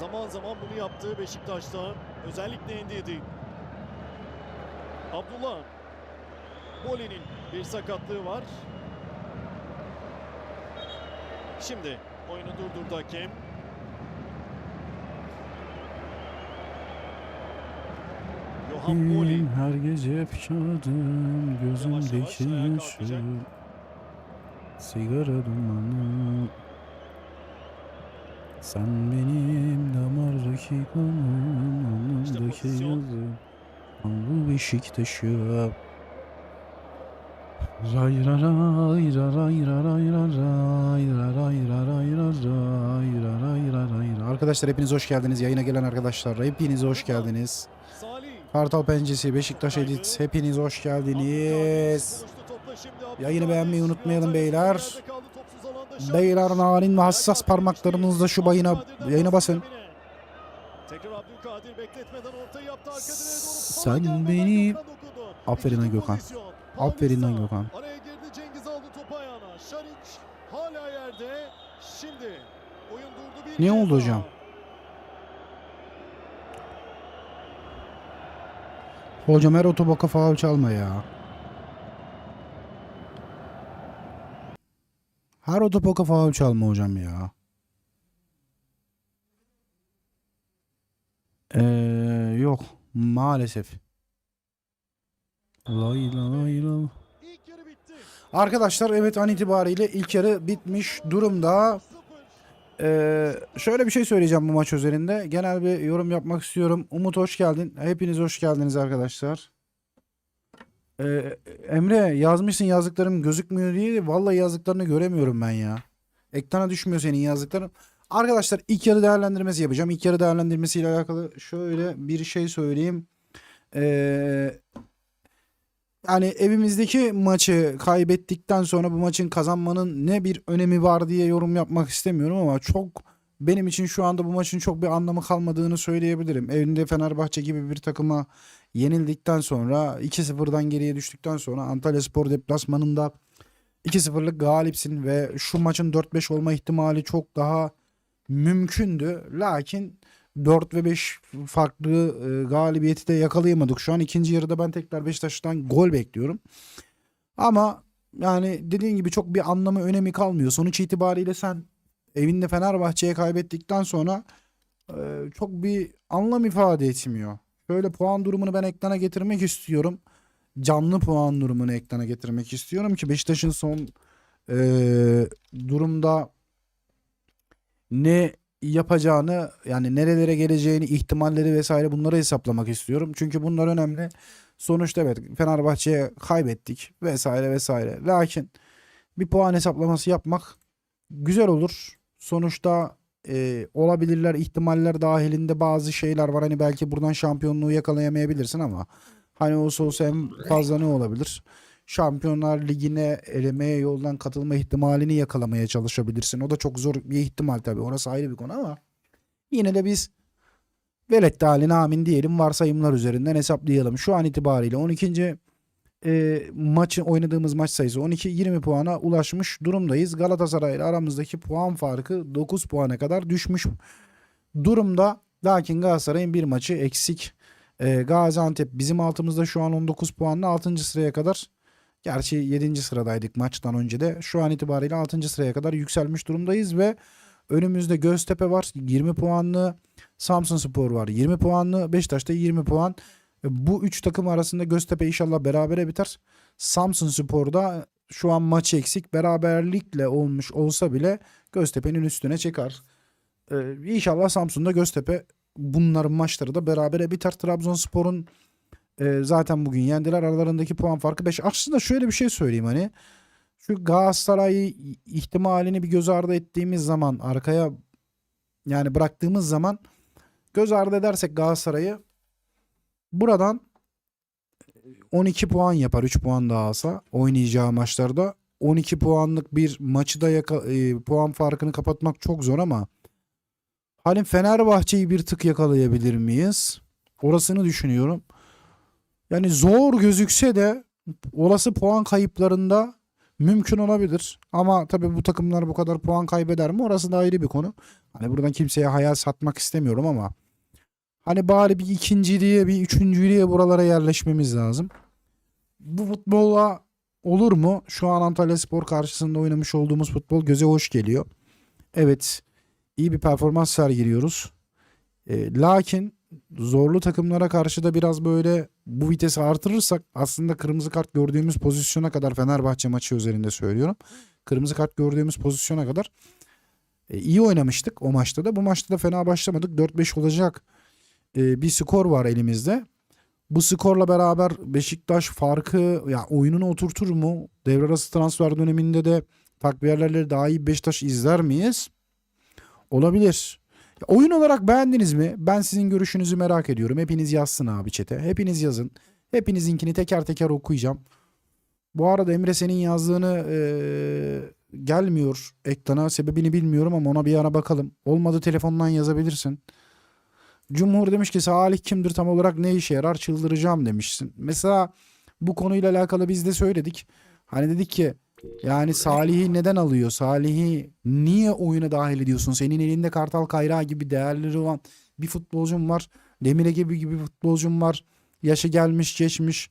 Zaman zaman bunu yaptı Beşiktaş'ta. Özellikle Endiye'de. Abdullah. Boli'nin bir sakatlığı var. Şimdi oyunu durdurdu hakem. Johan Boli. Her gece gözümdeki yavaş ayağa yaşı kalkacak. Sigara dumanı Sen benim damardaki kanım İşte Alnımdaki pozisyon. yazı Bu Beşiktaş'ı Ray ra ray ra ray ra ray ra ray ra ray ra ray ra ray ra ray ra ray ra. Arkadaşlar hepiniz hoş geldiniz. Yayına gelen arkadaşlar hepiniz hoş geldiniz. Kartal Pençesi Beşiktaş Edit hepiniz hoş geldiniz. Yayını beğenmeyi unutmayalım beyler. Beyler narin ve hassas parmaklarınızla şu bayına yayına basın. Sen beni-. Aferin lan Gökhan. Aferin lan. Gökhan. Araya girdi Cengiz aldı topu ayağına. Şariç hala yerde. Şimdi oyun durdu bir Ne oldu hocam? Hocam her otoboka faul çalma ya. Her otoboka faul çalma hocam ya. Ee, yok maalesef. Lay lay lay. Arkadaşlar evet an itibariyle ilk yarı bitmiş durumda. 0. Ee, şöyle bir şey söyleyeceğim bu maç üzerinde. Genel bir yorum yapmak istiyorum. Umut hoş geldin. Hepiniz hoş geldiniz arkadaşlar. Ee, Emre yazmışsın yazdıklarım gözükmüyor diye. Vallahi yazdıklarını göremiyorum ben ya. Ekrana düşmüyor senin yazdıkların. Arkadaşlar ilk yarı değerlendirmesi yapacağım. İlk yarı değerlendirmesiyle alakalı şöyle bir şey söyleyeyim. Ee, yani evimizdeki maçı kaybettikten sonra bu maçın kazanmanın ne bir önemi var diye yorum yapmak istemiyorum ama çok benim için şu anda bu maçın çok bir anlamı kalmadığını söyleyebilirim. Evinde Fenerbahçe gibi bir takıma yenildikten sonra 2-0'dan geriye düştükten sonra Antalya Spor deplasmanında 2-0'lık galipsin ve şu maçın 4-5 olma ihtimali çok daha mümkündü. Lakin 4 ve 5 farklı e, galibiyeti de yakalayamadık. Şu an ikinci yarıda ben tekrar Beşiktaş'tan gol bekliyorum. Ama yani dediğin gibi çok bir anlamı önemi kalmıyor. Sonuç itibariyle sen evinde Fenerbahçe'ye kaybettikten sonra e, çok bir anlam ifade etmiyor. Şöyle puan durumunu ben ekrana getirmek istiyorum. Canlı puan durumunu ekrana getirmek istiyorum ki Beşiktaş'ın son e, durumda ne yapacağını yani nerelere geleceğini ihtimalleri vesaire bunları hesaplamak istiyorum. Çünkü bunlar önemli. Sonuçta evet Fenerbahçe'ye kaybettik vesaire vesaire. Lakin bir puan hesaplaması yapmak güzel olur. Sonuçta e, olabilirler ihtimaller dahilinde bazı şeyler var. Hani belki buradan şampiyonluğu yakalayamayabilirsin ama hani olsa olsa en fazla ne olabilir? Şampiyonlar Ligi'ne elemeye yoldan katılma ihtimalini yakalamaya çalışabilirsin. O da çok zor bir ihtimal tabii. Orası ayrı bir konu ama yine de biz velet haline amin diyelim varsayımlar üzerinden hesaplayalım. Şu an itibariyle 12. E, maçı oynadığımız maç sayısı 12-20 puana ulaşmış durumdayız. Galatasaray ile aramızdaki puan farkı 9 puana kadar düşmüş durumda. Lakin Galatasaray'ın bir maçı eksik. E, Gaziantep bizim altımızda şu an 19 puanla 6. sıraya kadar Gerçi 7. sıradaydık maçtan önce de. Şu an itibariyle 6. sıraya kadar yükselmiş durumdayız ve önümüzde Göztepe var 20 puanlı, Samsun Spor var 20 puanlı, Beşiktaş'ta 20 puan. Bu üç takım arasında Göztepe inşallah berabere biter. Samsun Spor'da şu an maç eksik beraberlikle olmuş olsa bile Göztepe'nin üstüne çıkar. Ee, inşallah Samsun'da Göztepe bunların maçları da berabere biter. Trabzonspor'un e, zaten bugün yendiler. Aralarındaki puan farkı 5. Aslında şöyle bir şey söyleyeyim hani. Şu Galatasaray ihtimalini bir göz ardı ettiğimiz zaman arkaya yani bıraktığımız zaman göz ardı edersek Galatasaray'ı buradan 12 puan yapar 3 puan daha alsa oynayacağı maçlarda 12 puanlık bir maçı da yaka- e, puan farkını kapatmak çok zor ama hani Fenerbahçe'yi bir tık yakalayabilir miyiz? Orasını düşünüyorum. Yani zor gözükse de olası puan kayıplarında Mümkün olabilir. Ama tabii bu takımlar bu kadar puan kaybeder mi? Orası da ayrı bir konu. Hani buradan kimseye hayal satmak istemiyorum ama hani bari bir ikinciliğe, bir üçüncülüğe buralara yerleşmemiz lazım. Bu futbolla olur mu? Şu an Antalya Spor karşısında oynamış olduğumuz futbol göze hoş geliyor. Evet, iyi bir performans sergiliyoruz. E, lakin zorlu takımlara karşı da biraz böyle bu vitesi artırırsak aslında kırmızı kart gördüğümüz pozisyona kadar Fenerbahçe maçı üzerinde söylüyorum. Kırmızı kart gördüğümüz pozisyona kadar e, iyi oynamıştık o maçta da. Bu maçta da fena başlamadık. 4-5 olacak e, bir skor var elimizde. Bu skorla beraber Beşiktaş farkı ya oyununu oturtur mu? Devre arası transfer döneminde de takviyelerle daha iyi Beşiktaş izler miyiz? Olabilir. Oyun olarak beğendiniz mi? Ben sizin görüşünüzü merak ediyorum. Hepiniz yazsın abi çete. Hepiniz yazın. Hepinizinkini teker teker okuyacağım. Bu arada Emre senin yazdığını eee, gelmiyor ekrana. Sebebini bilmiyorum ama ona bir ara bakalım. Olmadı telefondan yazabilirsin. Cumhur demiş ki Salih kimdir tam olarak ne işe yarar çıldıracağım demişsin. Mesela bu konuyla alakalı biz de söyledik. Hani dedik ki yani Salih'i neden alıyor? Salih'i niye oyuna dahil ediyorsun? Senin elinde Kartal Kayrağı gibi değerleri olan bir futbolcun var. Demire gibi gibi futbolcun var. Yaşı gelmiş geçmiş.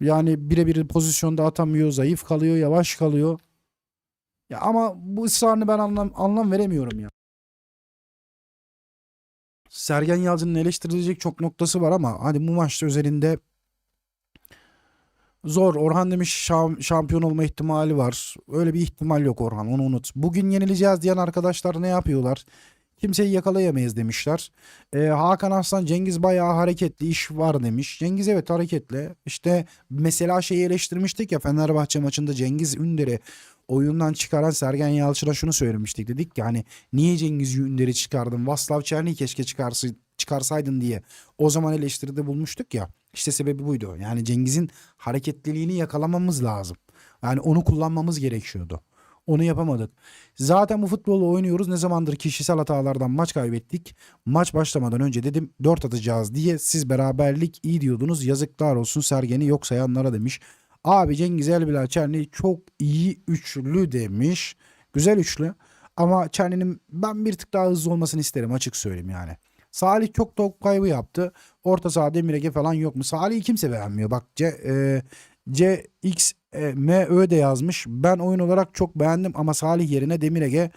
Yani birebir pozisyonda atamıyor. Zayıf kalıyor. Yavaş kalıyor. Ya ama bu ısrarını ben anlam, anlam veremiyorum ya. Sergen Yalçın'ın eleştirilecek çok noktası var ama hadi bu maçta üzerinde zor. Orhan demiş şam- şampiyon olma ihtimali var. Öyle bir ihtimal yok Orhan onu unut. Bugün yenileceğiz diyen arkadaşlar ne yapıyorlar? Kimseyi yakalayamayız demişler. Ee, Hakan Aslan Cengiz bayağı hareketli iş var demiş. Cengiz evet hareketli. İşte mesela şeyi eleştirmiştik ya Fenerbahçe maçında Cengiz Ünder'i oyundan çıkaran Sergen Yalçın'a şunu söylemiştik. Dedik ki hani niye Cengiz Ünder'i çıkardın? Vaslav Çerni'yi keşke çıkarsı, çıkarsaydın diye. O zaman eleştiride bulmuştuk ya. İşte sebebi buydu. Yani Cengiz'in hareketliliğini yakalamamız lazım. Yani onu kullanmamız gerekiyordu. Onu yapamadık. Zaten bu futbolu oynuyoruz. Ne zamandır kişisel hatalardan maç kaybettik. Maç başlamadan önce dedim 4 atacağız diye siz beraberlik iyi diyordunuz. Yazıklar olsun Sergen'i yok sayanlara demiş. Abi Cengiz Elbilal Çerni çok iyi üçlü demiş. Güzel üçlü. Ama Çerni'nin ben bir tık daha hızlı olmasını isterim açık söyleyeyim yani. Salih çok top kaybı yaptı. Orta saha Demirege falan yok mu? Salih'i kimse beğenmiyor. Bak C, e, CX e, MÖ de yazmış. Ben oyun olarak çok beğendim ama Salih yerine Demirege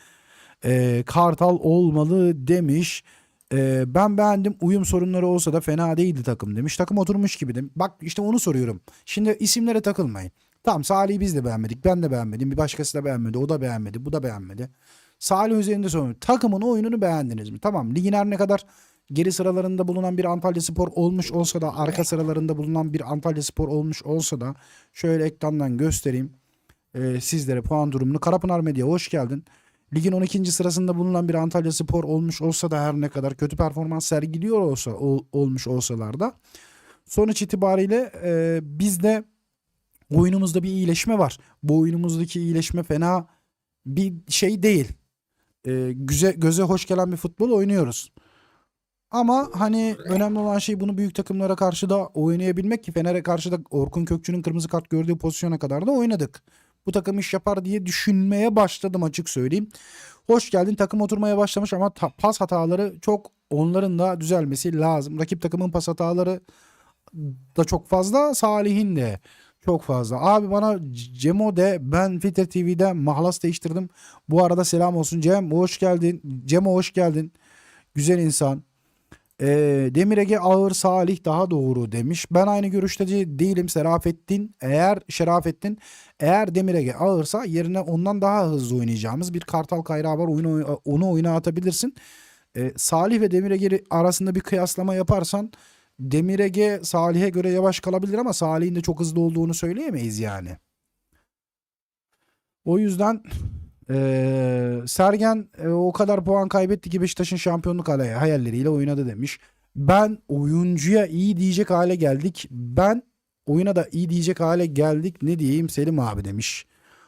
e, Kartal olmalı demiş. E, ben beğendim. Uyum sorunları olsa da fena değildi takım demiş. Takım oturmuş gibi demiş. Bak işte onu soruyorum. Şimdi isimlere takılmayın. Tamam Salih'i biz de beğenmedik. Ben de beğenmedim. Bir başkası da beğenmedi. O da beğenmedi. Bu da beğenmedi. Salih üzerinde sorun. Takımın oyununu beğendiniz mi? Tamam. Ligin her ne kadar geri sıralarında bulunan bir Antalya Spor olmuş olsa da arka sıralarında bulunan bir Antalya Spor olmuş olsa da şöyle ekrandan göstereyim e, sizlere puan durumunu. Karapınar Medya hoş geldin. Ligin 12. sırasında bulunan bir Antalya Spor olmuş olsa da her ne kadar kötü performans sergiliyor olsa ol- olmuş olsalar da sonuç itibariyle e, bizde oyunumuzda bir iyileşme var. Bu oyunumuzdaki iyileşme fena bir şey değil. E, güze, göze hoş gelen bir futbol oynuyoruz. Ama hani önemli olan şey bunu büyük takımlara karşı da oynayabilmek ki Fener'e karşı da Orkun Kökçü'nün kırmızı kart gördüğü pozisyona kadar da oynadık. Bu takım iş yapar diye düşünmeye başladım açık söyleyeyim. Hoş geldin takım oturmaya başlamış ama pas hataları çok onların da düzelmesi lazım. Rakip takımın pas hataları da çok fazla Salih'in de çok fazla. Abi bana Cemo de ben Fitter TV'de mahlas değiştirdim. Bu arada selam olsun Cem hoş geldin. Cemo hoş geldin. Güzel insan. Ee, Demir Ege ağır Salih daha doğru demiş. Ben aynı görüşte de- değilim Serafettin. Eğer Şerafettin eğer Demir Ege ağırsa yerine ondan daha hızlı oynayacağımız bir Kartal Kayrağı var. Oyunu, onu oyuna atabilirsin. Ee, Salih ve Demir Ege arasında bir kıyaslama yaparsan Demir Ege Salih'e göre yavaş kalabilir ama Salih'in de çok hızlı olduğunu söyleyemeyiz yani. O yüzden eee, Sergen e, o kadar puan kaybetti ki Beşiktaş'ın şampiyonluk hayalleriyle oynadı demiş. Ben oyuncuya iyi diyecek hale geldik. Ben oyuna da iyi diyecek hale geldik. Ne diyeyim Selim abi demiş.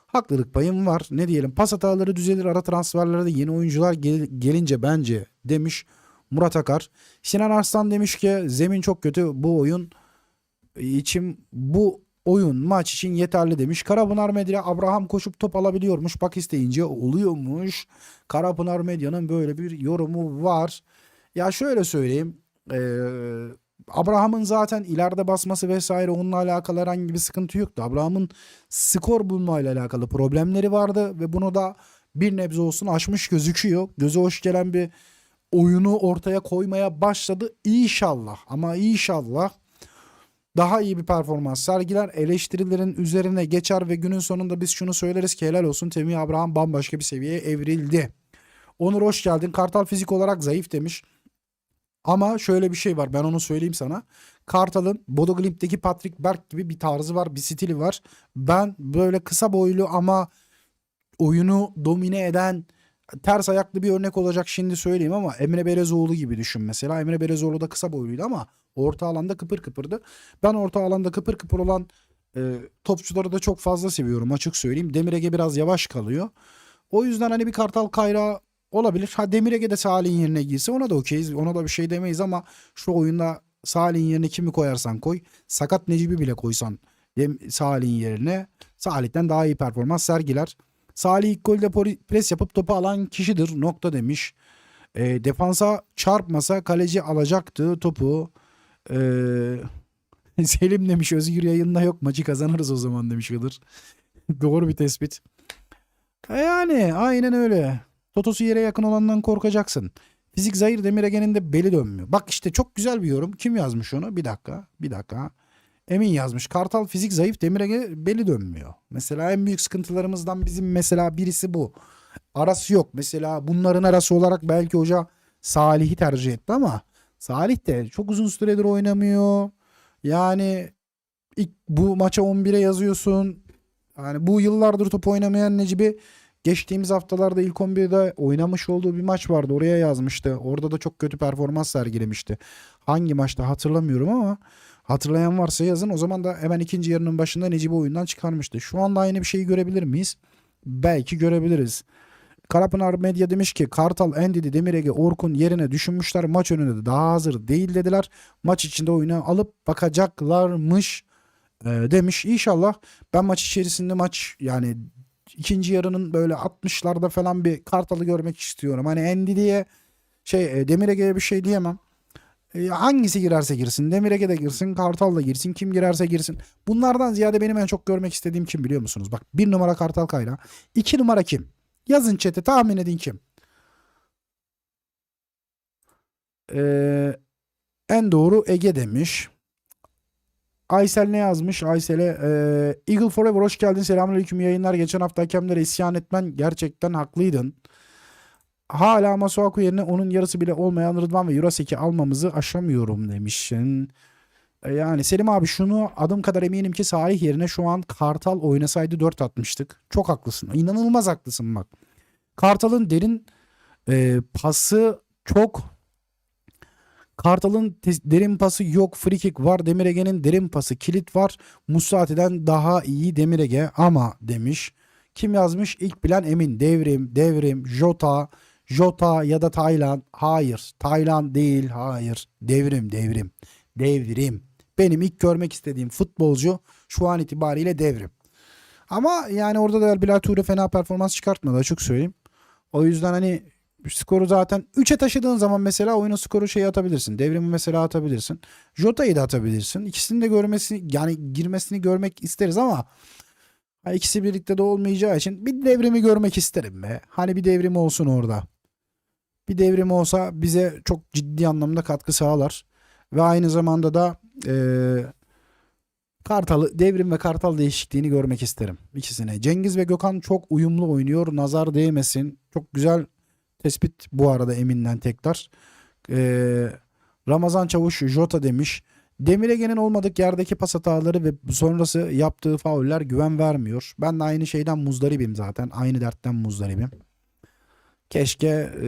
Haklılık payım var. Ne diyelim pas hataları düzelir ara transferlerde yeni oyuncular gel- gelince bence demiş Murat Akar. Sinan Arslan demiş ki zemin çok kötü bu oyun içim bu oyun maç için yeterli demiş. Karapınar Medya Abraham koşup top alabiliyormuş. Bak isteyince oluyormuş. Karapınar Medya'nın böyle bir yorumu var. Ya şöyle söyleyeyim. Ee, Abraham'ın zaten ileride basması vesaire onunla alakalı herhangi bir sıkıntı yoktu. Abraham'ın skor bulmayla alakalı problemleri vardı ve bunu da bir nebze olsun aşmış gözüküyor. Göze hoş gelen bir oyunu ortaya koymaya başladı. İnşallah ama inşallah daha iyi bir performans sergiler. Eleştirilerin üzerine geçer ve günün sonunda biz şunu söyleriz ki helal olsun Temi Abraham bambaşka bir seviyeye evrildi. Onur hoş geldin. Kartal fizik olarak zayıf demiş. Ama şöyle bir şey var ben onu söyleyeyim sana. Kartal'ın Bodo Glimt'teki Patrick Berg gibi bir tarzı var, bir stili var. Ben böyle kısa boylu ama oyunu domine eden ters ayaklı bir örnek olacak şimdi söyleyeyim ama Emre Belezoğlu gibi düşün mesela. Emre Belezoğlu da kısa boyluydu ama orta alanda kıpır kıpırdı. Ben orta alanda kıpır kıpır olan e, topçuları da çok fazla seviyorum açık söyleyeyim. Demir Ege biraz yavaş kalıyor. O yüzden hani bir kartal kayrağı olabilir. Ha Demir Ege de Salih'in yerine girse ona da okeyiz. Ona da bir şey demeyiz ama şu oyunda Salih'in yerine kimi koyarsan koy. Sakat Necip'i bile koysan Salih'in yerine Salih'ten daha iyi performans sergiler. Salih ilk golde pres yapıp topu alan kişidir. Nokta demiş. E, defansa çarpmasa kaleci alacaktı topu. E, Selim demiş Özgür yayında yok maçı kazanırız o zaman demiş Hıdır. Doğru bir tespit. E yani aynen öyle. Totosu yere yakın olandan korkacaksın. Fizik zayır Demirege'nin de beli dönmüyor. Bak işte çok güzel bir yorum. Kim yazmış onu? Bir dakika. Bir dakika. Emin yazmış. Kartal fizik zayıf Demirege beli dönmüyor. Mesela en büyük sıkıntılarımızdan bizim mesela birisi bu. Arası yok. Mesela bunların arası olarak belki hoca Salih'i tercih etti ama Salih de çok uzun süredir oynamıyor. Yani ilk bu maça 11'e yazıyorsun. Yani bu yıllardır top oynamayan Necip'i geçtiğimiz haftalarda ilk 11'de oynamış olduğu bir maç vardı. Oraya yazmıştı. Orada da çok kötü performans sergilemişti. Hangi maçta hatırlamıyorum ama hatırlayan varsa yazın. O zaman da hemen ikinci yarının başında Necip'i oyundan çıkarmıştı. Şu anda aynı bir şeyi görebilir miyiz? Belki görebiliriz. Karapınar Medya demiş ki Kartal, Endidi, Demirege, Orkun yerine düşünmüşler. Maç önünde de daha hazır değil dediler. Maç içinde oyuna alıp bakacaklarmış e, demiş. İnşallah ben maç içerisinde maç yani ikinci yarının böyle 60'larda falan bir Kartal'ı görmek istiyorum. Hani Endidi'ye şey e, Demirege'ye bir şey diyemem. E, hangisi girerse girsin. Demirege de girsin, Kartal da girsin. Kim girerse girsin. Bunlardan ziyade benim en çok görmek istediğim kim biliyor musunuz? Bak bir numara Kartal Kayra. iki numara kim? Yazın chat'e tahmin edin kim? Ee, en doğru Ege demiş. Aysel ne yazmış? Aysel'e e, Eagle Forever hoş geldin. Selamünaleyküm yayınlar. Geçen hafta hakemlere isyan etmen gerçekten haklıydın. Hala Masuaku yerine onun yarısı bile olmayan Rıdvan ve Jurasek'i almamızı aşamıyorum demişsin. E, Yani Selim abi şunu adım kadar eminim ki Salih yerine şu an Kartal oynasaydı 4 atmıştık. Çok haklısın. İnanılmaz haklısın bak. Kartal'ın derin e, pası çok Kartal'ın derin pası yok. Free kick var. Demirege'nin derin pası kilit var. Musati'den daha iyi Demirege ama demiş. Kim yazmış? İlk bilen Emin. Devrim, Devrim, Jota, Jota ya da Taylan. Hayır. Taylan değil. Hayır. Devrim, Devrim. Devrim. Benim ilk görmek istediğim futbolcu şu an itibariyle Devrim. Ama yani orada da Bilal Ture fena performans çıkartmadı açık söyleyeyim. O yüzden hani skoru zaten 3'e taşıdığın zaman mesela oyunun skoru şeyi atabilirsin. Devrimi mesela atabilirsin. Jota'yı da atabilirsin. İkisini de görmesi yani girmesini görmek isteriz ama ikisi birlikte de olmayacağı için bir devrimi görmek isterim be. Hani bir devrim olsun orada. Bir devrim olsa bize çok ciddi anlamda katkı sağlar. Ve aynı zamanda da eee Kartal'ı devrim ve Kartal değişikliğini görmek isterim ikisine. Cengiz ve Gökhan çok uyumlu oynuyor. Nazar değmesin. Çok güzel tespit bu arada Emin'den tekrar. Ee, Ramazan Çavuş Jota demiş. Demirege'nin olmadık yerdeki pas hataları ve sonrası yaptığı fauller güven vermiyor. Ben de aynı şeyden muzdaribim zaten. Aynı dertten muzdaribim. Keşke e,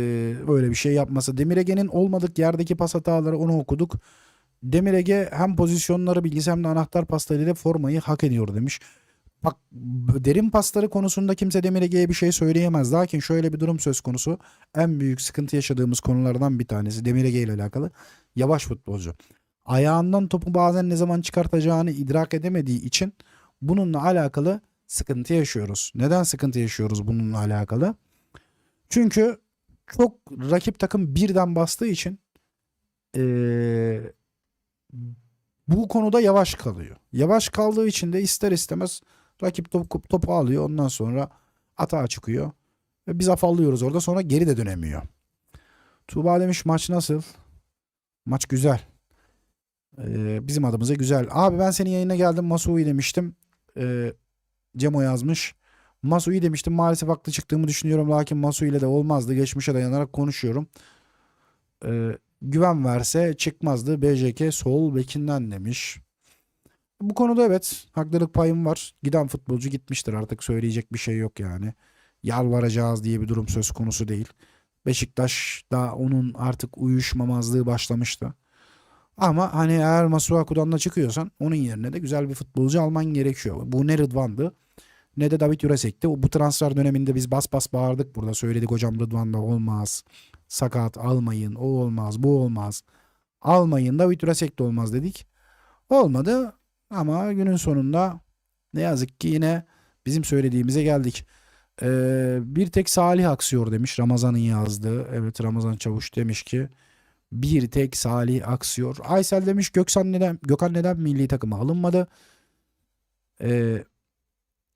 böyle bir şey yapmasa. Demirege'nin olmadık yerdeki pas hataları onu okuduk. Demirege hem pozisyonları bilgisi hem de anahtar paslarıyla formayı hak ediyor demiş. Bak derin pasları konusunda kimse Demirege'ye bir şey söyleyemez. Lakin şöyle bir durum söz konusu. En büyük sıkıntı yaşadığımız konulardan bir tanesi Demirege ile alakalı. Yavaş futbolcu. Ayağından topu bazen ne zaman çıkartacağını idrak edemediği için bununla alakalı sıkıntı yaşıyoruz. Neden sıkıntı yaşıyoruz bununla alakalı? Çünkü çok rakip takım birden bastığı için eee, bu konuda yavaş kalıyor. Yavaş kaldığı için de ister istemez rakip topu, topu alıyor. Ondan sonra atağa çıkıyor. Ve biz afallıyoruz orada. Sonra geri de dönemiyor. Tuğba demiş maç nasıl? Maç güzel. Ee, bizim adımıza güzel. Abi ben senin yayına geldim. Masui demiştim. Ee, Cemo yazmış. Masui demiştim. Maalesef haklı çıktığımı düşünüyorum. Lakin Masui ile de olmazdı. Geçmişe dayanarak konuşuyorum. Ee, güven verse çıkmazdı. BJK sol bekinden demiş. Bu konuda evet haklılık payım var. Giden futbolcu gitmiştir artık söyleyecek bir şey yok yani. Yalvaracağız diye bir durum söz konusu değil. Beşiktaş da onun artık uyuşmamazlığı başlamıştı. Ama hani eğer Masuaku'dan da çıkıyorsan onun yerine de güzel bir futbolcu alman gerekiyor. Bu ne Rıdvan'dı ne de David Juresek'ti. Bu transfer döneminde biz bas bas bağırdık burada. Söyledik hocam Rıdvan da olmaz. Sakat almayın. O olmaz. Bu olmaz. Almayın. David Jurasek de olmaz dedik. Olmadı ama günün sonunda ne yazık ki yine bizim söylediğimize geldik. Ee, bir tek Salih aksıyor demiş Ramazan'ın yazdığı. Evet Ramazan Çavuş demiş ki bir tek Salih aksıyor. Aysel demiş Gökhan neden Gökhan neden milli takıma alınmadı? Ee,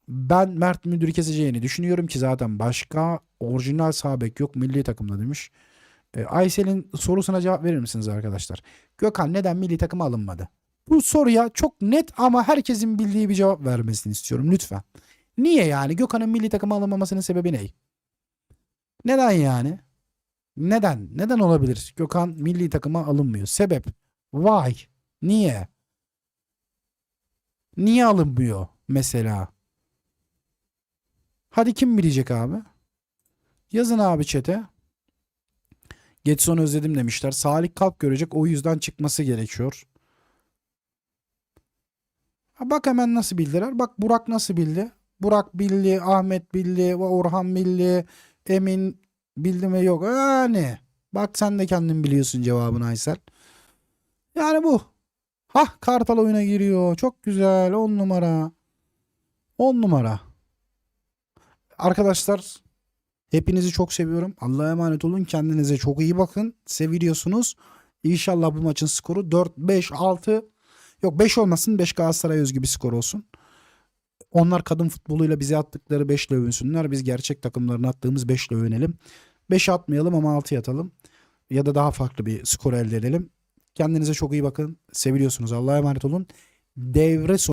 ben Mert Müdür'ü keseceğini düşünüyorum ki zaten başka orijinal sağ bek yok milli takımda demiş. Ee, Aysel'in sorusuna cevap verir misiniz arkadaşlar? Gökhan neden milli takıma alınmadı? Bu soruya çok net ama herkesin bildiği bir cevap vermesini istiyorum lütfen. Niye yani? Gökhan'ın milli takıma alınmamasının sebebi ne? Neden yani? Neden? Neden olabilir? Gökhan milli takıma alınmıyor. Sebep? Why? Niye? Niye alınmıyor mesela? Hadi kim bilecek abi? Yazın abi çete. Getson özledim demişler. Salih kalp görecek o yüzden çıkması gerekiyor. Ha bak hemen nasıl bildiler. Bak Burak nasıl bildi. Burak bildi, Ahmet bildi, Orhan bildi, Emin bildi mi yok. Yani bak sen de kendin biliyorsun cevabını Aysel. Yani bu. Hah Kartal oyuna giriyor. Çok güzel. 10 numara. 10 numara. Arkadaşlar hepinizi çok seviyorum. Allah'a emanet olun. Kendinize çok iyi bakın. Seviliyorsunuz. İnşallah bu maçın skoru 4, 5, 6 yok 5 olmasın 5 Galatasaray özgü bir skor olsun. Onlar kadın futboluyla bize attıkları 5 ile övünsünler. Biz gerçek takımlarına attığımız 5 ile övünelim. 5 atmayalım ama 6 yatalım. Ya da daha farklı bir skor elde edelim. Kendinize çok iyi bakın. Seviliyorsunuz. Allah'a emanet olun. Devre sonu